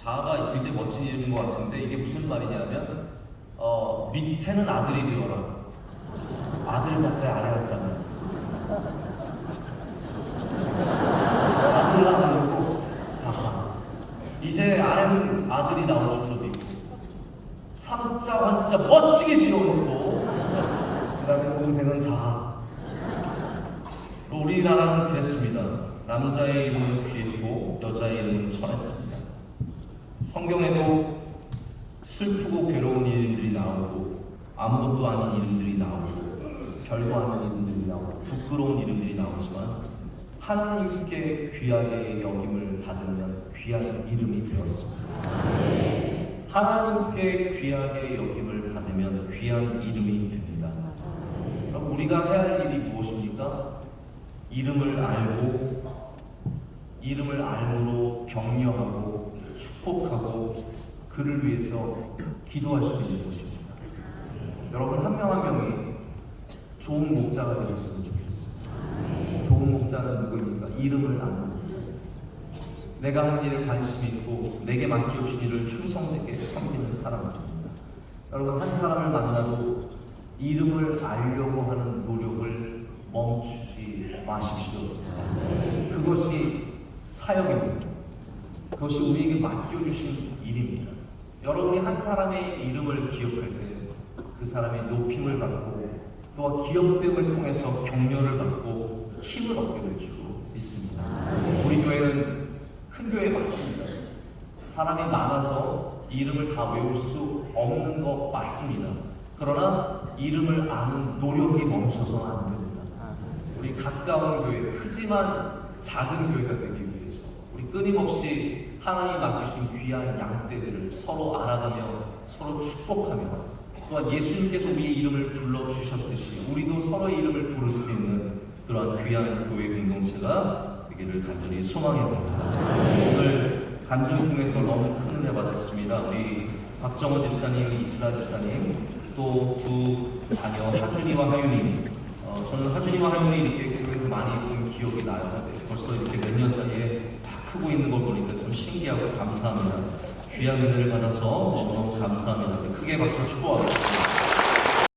자아가 굉장히 멋진 이름인 것 같은데 이게 무슨 말이냐면 어, 밑에는 아들이 되어라. 아들 자체 아래 하잖아요. 아들 낳으려고 자아. 이제 아래는 아들이 나올 줄도 있고 삼자 한자 멋지게 지어놓고 그 다음에 동생은 자아. 우리나라는 그랬습니다. 남자의 이름은 귀했고 여자의 이름은 천했습니다. 성경에도 슬프고 괴로운 이름들이 나오고 아무것도 아닌 이름들이 나오고 별거 아닌 이름들이 나오고 부끄러운 이름들이 나오지만 하나님께 귀하게 여김을 받으면 귀한 이름이 되었습니다. 하나님께 귀하게 여김을 받으면 귀한 이름이 됩니다. 그럼 우리가 해야 할 일이 무엇입니까? 이름을 알고 이름을 알므로 격려하고 축복하고 그를 위해서 기도할 수 있는 것입니다. 여러분 한 명 한 명이 좋은 목자가 되셨으면 좋겠어요. 좋은 목자는 누구입니까? 이름을 아는 목자죠. 내가 하는 일에 관심 있고 내게 맡겨주신 일을 충성되게 섬기는 사람입니다. 여러분 한 사람을 만나도 이름을 알려고 하는 노력을 멈추지 마십시오. 그것이 사역입니다. 그것이 우리에게 맡겨주신 일입니다. 여러분이 한 사람의 이름을 기억할 때 그 사람의 높임을 받고 또한 기억됨을 통해서 격려를 받고 힘을 얻게 될 줄 믿습니다. 우리 교회는 큰 교회 맞습니다. 사람이 많아서 이름을 다 외울 수 없는 것 맞습니다. 그러나 이름을 아는 노력이 멈춰서는 안 됩니다. 우리 가까운 교회, 크지만 작은 교회가 되기 위해서 우리 끊임없이 하나님 맡기신 귀한 양떼들을 서로 알아가며 서로 축복하며 또한 예수님께서 우리의 이름을 불러주셨듯이 우리도 서로의 이름을 부를 수 있는 그러한 귀한 교회 공동체가 되기를 간절히 소망해봅니다. 오늘 간증 통해서 너무 큰 은혜 받았습니다. 우리 박정원 집사님, 이스라 집사님, 또두 자녀 하준이와 하윤이 어, 저는 하준이와 하윤이 이렇게 교회에서 많이 본 기억이 나요. 벌써 이렇게 몇 년 사이에 다 크고 있는 걸 보니까 참 신기하고 감사합니다. 귀한 은혜를 받아서 너무너무 감사합니다. 크게 박수 축복하겠습니다.